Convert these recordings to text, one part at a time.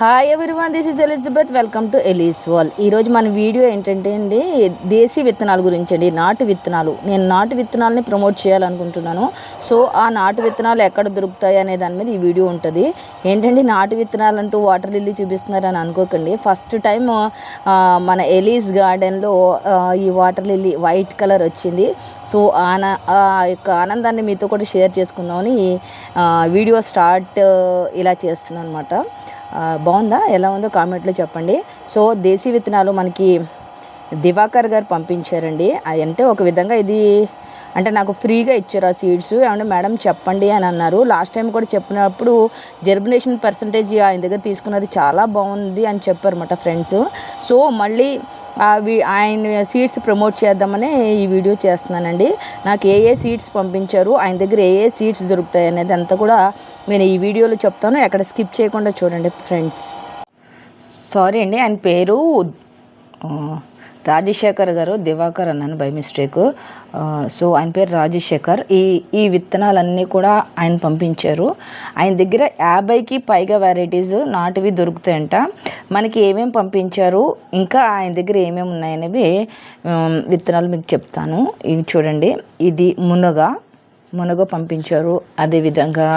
Hi everyone this is Elizabeth welcome to Ellie's wall ఈరోజు మన video ఏంటంటే అండి దేశీ విత్తనాల గురించి అండి నాటు విత్తనాలు. నేను నాటు విత్తనాలని ప్రమోట్ చేయాలనుకుంటున్నాను. సో ఆ నాటు విత్తనాలు ఎక్కడ దొరుకుతాయి అనే దాని మీద ఈ వీడియో ఉంటుంది. ఏంటండి నాటు విత్తనాలు అంటూ వాటర్ లిల్లీ చూపిస్తున్నారని అనుకోకండి. ఫస్ట్ టైం మన ఎలీస్ గార్డెన్లో ఈ వాటర్ లిల్లీ వైట్ కలర్ వచ్చింది. సో ఆన ఆ యొక్క ఆనందాన్ని మీతో కూడా షేర్ చేసుకుందామని వీడియో స్టార్ట్ ఇలా చేస్తున్నాను అనమాట బాగుందా? ఎలా ఉందో కామెంట్లో చెప్పండి. సో దేశీ విత్తనాలు మనకి దివాకర్ గారు పంపించారండి. అంటే ఒక విధంగా ఇది అంటే నాకు ఫ్రీగా ఇచ్చారు ఆ సీడ్స్ ఏమంటే మేడం చెప్పండి అని అన్నారు. లాస్ట్ టైం కూడా చెప్పినప్పుడు జర్మినేషన్ పర్సంటేజ్ ఆయన దగ్గర తీసుకున్నది చాలా బాగుంది అని చెప్పారు అనమాట ఫ్రెండ్స్ సో మళ్ళీ ఆయన సీడ్స్ ప్రమోట్ చేద్దామని ఈ వీడియో చేస్తున్నానండి. నాకు ఏ ఏ సీడ్స్ పంపించారు ఆయన దగ్గర ఏ ఏ సీడ్స్ దొరుకుతాయి అనేది అంతా కూడా నేను ఈ వీడియోలో చెప్తాను. ఎక్కడ స్కిప్ చేయకుండా చూడండి ఫ్రెండ్స్ సారీ అండి ఆయన పేరు రాజశేఖర్ గారు దివాకర్ అన్నాను బై మిస్టేక్ సో ఆయన పేరు రాజశేఖర్. ఈ ఈ విత్తనాలన్నీ కూడా ఆయన పంపించారు. ఆయన దగ్గర యాభైకి పైగా వెరైటీస్ నాటివి దొరుకుతాయంట. మనకి ఏమేమి పంపించారు ఇంకా ఆయన దగ్గర ఏమేమి ఉన్నాయనేవి విత్తనాలు మీకు చెప్తాను. ఇవి చూడండి. ఇది మునగ. మునగ పంపించారు. అదేవిధంగా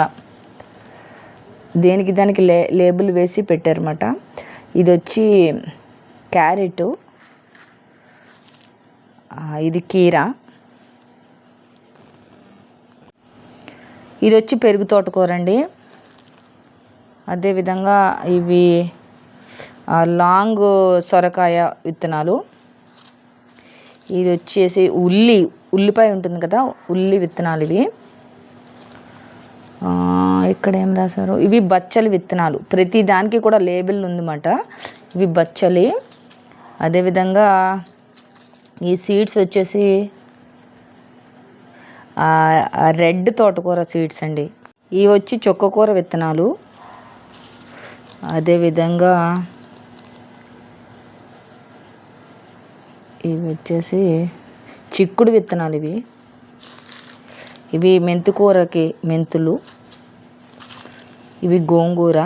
దేనికి దానికి లే లేబుల్ వేసి పెట్టారన్నమాట. ఇది వచ్చి క్యారెట్. ఇది కీర. ఇది వచ్చి పెరుగు తోటకూర అండి అదేవిధంగా ఇవి లాంగ్ సొరకాయ విత్తనాలు. ఇది వచ్చేసి ఉల్లి ఉల్లిపాయ ఉంటుంది కదా ఉల్లి విత్తనాలు ఇవి. ఇక్కడ ఏం రాశారు? ఇవి బచ్చలి విత్తనాలు. ప్రతి దానికి కూడా లేబుల్ ఉందన్నమాట. ఇవి బచ్చలి. అదేవిధంగా ఈ సీడ్స్ వచ్చేసి రెడ్ తోటకూర సీడ్స్ అండి. ఇవి వచ్చి చుక్కకూర విత్తనాలు. అదేవిధంగా ఇవి వచ్చేసి చిక్కుడు విత్తనాలు ఇవి. ఇవి మెంతికూరకి మెంతులు ఇవి గోంగూర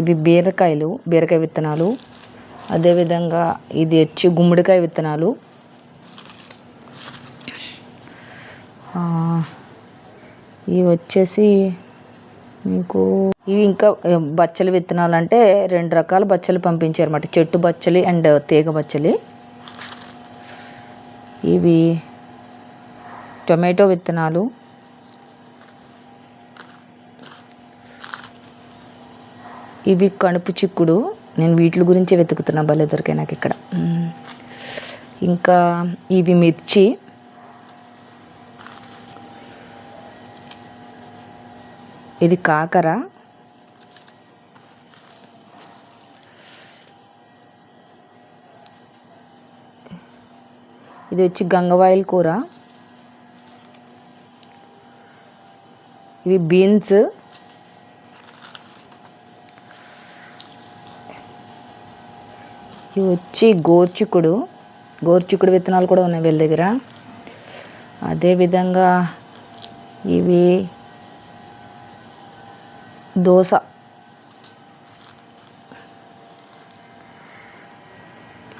ఇవి బీరకాయలు బీరకాయ విత్తనాలు అదేవిధంగా ఇది వచ్చి గుమ్మడికాయ విత్తనాలు. ఇవి వచ్చేసి మీకు ఇవి ఇంకా బచ్చలి విత్తనాలు అంటే రెండు రకాల బచ్చలు పంపించారన్నమాట. చెట్టు బచ్చలి అండ్ తీగ బచ్చలి. ఇవి టొమాటో విత్తనాలు. ఇవి కణుపు చిక్కుడు. నేను వీటి గురించి వెతుకుతున్నా భలే దొరికాయి నాకు ఇక్కడ. ఇంకా ఇవి మిర్చి. ఇది కాకర. ఇది వచ్చి గంగవాయిల్ కూర. ఇవి బీన్స్. ఇవి వచ్చి గోర్చికుడు గోర్చికుడు విత్తనాలు కూడా ఉన్నాయి వీళ్ళ దగ్గర. అదేవిధంగా ఇవి దోస.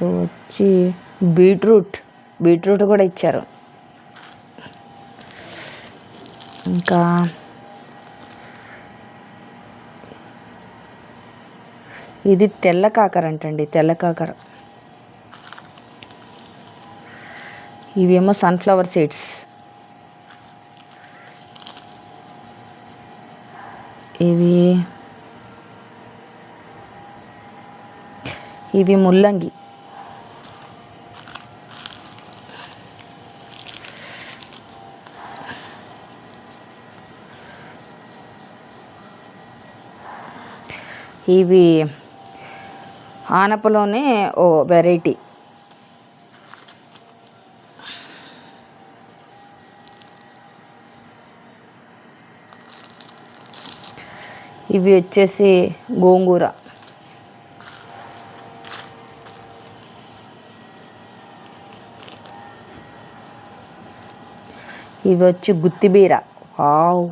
ఇవి వచ్చి బీట్రూట్ బీట్రూట్ కూడా ఇచ్చారు. ఇంకా ఇది తెల్ల కాకర అంటండి తెల్ల కాకర. ఇవేమో సన్ఫ్లవర్ సీడ్స్ ఇవి ఇవి ముల్లంగి. ఇవి ఆనపలోనే ఓ వెరైటీ. ఇవి వచ్చేసి గోంగూర. ఇవి వచ్చి గుత్తిబీర. వావ్!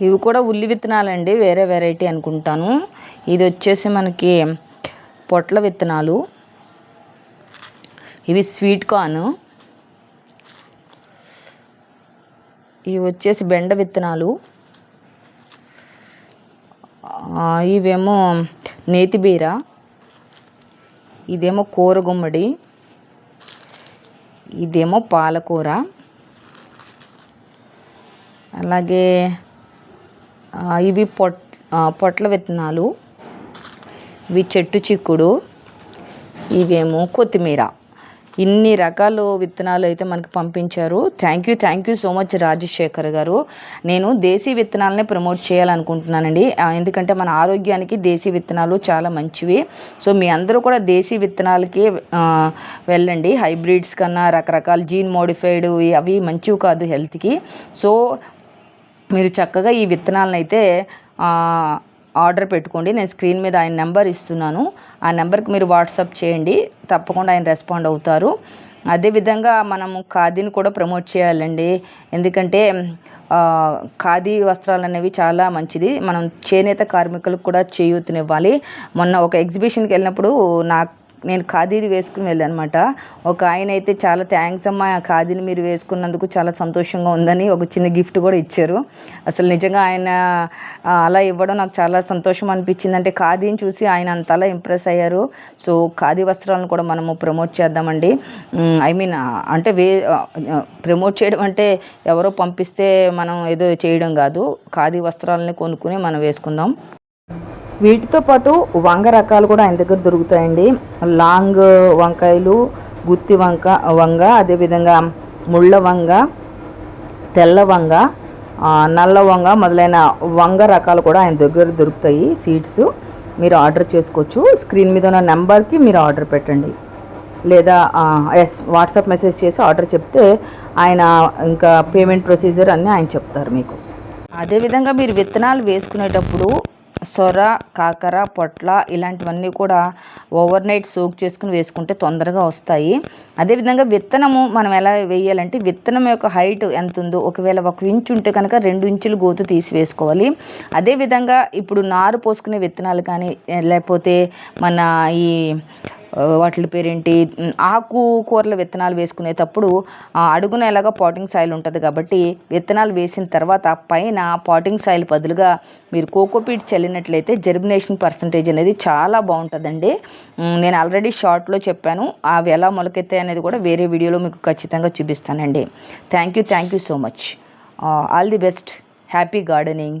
ఇవి కూడా ఉల్లి విత్తనాలండి వేరే వెరైటీ అనుకుంటాను. ఇది వచ్చేసి మనకి పొట్ల విత్తనాలు. ఇవి స్వీట్ కార్న్. ఇవి వచ్చేసి బెండ విత్తనాలు. ఇవేమో నేతిబీర ఇదేమో కూర గుమ్మడి. ఇదేమో పాలకూర. అలాగే ఇవి పొట్ పొట్ల విత్తనాలు. ఇవి చెట్టు చిక్కుడు ఇవేమో కొత్తిమీర. ఇన్ని రకాలు విత్తనాలు అయితే మనకు పంపించారు. Thank you thank you so much Rajasekhar garu. నేను దేశీ విత్తనాలనే ప్రమోట్ చేయాలనుకుంటున్నానండి. ఎందుకంటే మన ఆరోగ్యానికి దేశీ విత్తనాలు చాలా మంచివి. సో మీ అందరూ కూడా దేశీ విత్తనాలకి వెళ్ళండి. హైబ్రిడ్స్ కన్నా రకరకాల జీన్ మోడిఫైడ్ అవి మంచివి కాదు హెల్త్కి సో మీరు చక్కగా ఈ విత్తనాలను అయితే ఆర్డర్ పెట్టుకోండి. నేను స్క్రీన్ మీద ఆయన నెంబర్ ఇస్తున్నాను. ఆ నెంబర్కి మీరు వాట్సాప్ చేయండి. తప్పకుండా ఆయన రెస్పాండ్ అవుతారు. అదేవిధంగా మనము ఖాదీని కూడా ప్రమోట్ చేయాలండి. ఎందుకంటే ఖాదీ వస్త్రాలు అనేవి చాలా మంచిది. మనం చేనేత కార్మికులకు కూడా చేయూతనివ్వాలి. మొన్న ఒక ఎగ్జిబిషన్కి వెళ్ళినప్పుడు నాకు నేను ఖాదీది వేసుకుని వెళ్ళాను అనమాట ఒక ఆయన అయితే చాలా థ్యాంక్స్ అమ్మా ఆ ఖాదీని మీరు వేసుకున్నందుకు చాలా సంతోషంగా ఉందని ఒక చిన్న గిఫ్ట్ కూడా ఇచ్చారు. అసలు నిజంగా ఆయన అలా ఇవ్వడం నాకు చాలా సంతోషం అనిపించింది. అంటే ఖాదీని చూసి ఆయన అంతలా ఇంప్రెస్ అయ్యారు. సో ఖాదీ వస్త్రాలను కూడా మనము ప్రమోట్ చేద్దామండి. ఐ మీన్ అంటే వే ప్రమోట్ చేయడం అంటే ఎవరో పంపిస్తే మనం ఏదో చేయడం కాదు. ఖాదీ వస్త్రాలని కొనుక్కుని మనం వేసుకుందాం. వీటితో పాటు వంగ రకాలు కూడా ఆయన దగ్గర దొరుకుతాయండి. లాంగ్ వంకాయలు గుత్తి వంక వంగ అదేవిధంగా ముళ్ళ వంగ తెల్ల వంగ నల్ల వంగ మొదలైన వంగ రకాలు కూడా ఆయన దగ్గర దొరుకుతాయి సీడ్స్. మీరు ఆర్డర్ చేసుకోవచ్చు. స్క్రీన్ మీద ఉన్న నెంబర్కి మీరు ఆర్డర్ పెట్టండి. లేదా ఎస్ వాట్సాప్ మెసేజ్ చేసి ఆర్డర్ చెప్తే ఆయన ఇంకా పేమెంట్ ప్రొసీజర్ అన్నీ ఆయన చెప్తారు మీకు. అదేవిధంగా మీరు విత్తనాలు వేసుకునేటప్పుడు సొర కాకర పొట్ల ఇలాంటివన్నీ కూడా ఓవర్ నైట్ సోక్ చేసుకుని వేసుకుంటే తొందరగా వస్తాయి. అదేవిధంగా విత్తనము మనం ఎలా వేయాలంటే విత్తనం యొక్క హైట్ ఎంత ఉందో ఒకవేళ ఒక ఇంచు ఉంటే కనుక రెండు ఇంచులు గోతు తీసి వేసుకోవాలి. అదేవిధంగా ఇప్పుడు నారు పోసుకునే విత్తనాలు కానీ లేకపోతే మన ఈ వాటి పేరేంటి? ఉమ్, ఆకు కూరల విత్తనాలు వేసుకునేటప్పుడు అడుగున ఎలాగ పాటింగ్ సాయిల్ ఉంటుంది కాబట్టి విత్తనాలు వేసిన తర్వాత పైన పాటింగ్ సాయిల్ బదులుగా మీరు కోకోపీట్ చల్లినట్లయితే జర్మినేషన్ పర్సంటేజ్ అనేది చాలా బాగుంటుందండి. నేను ఆల్రెడీ షార్ట్లో చెప్పాను. అవి ఎలా మొలకెత్తాయి అనేది కూడా వేరే వీడియోలో మీకు ఖచ్చితంగా చూపిస్తానండి. Thank you thank you so much all the best happy gardening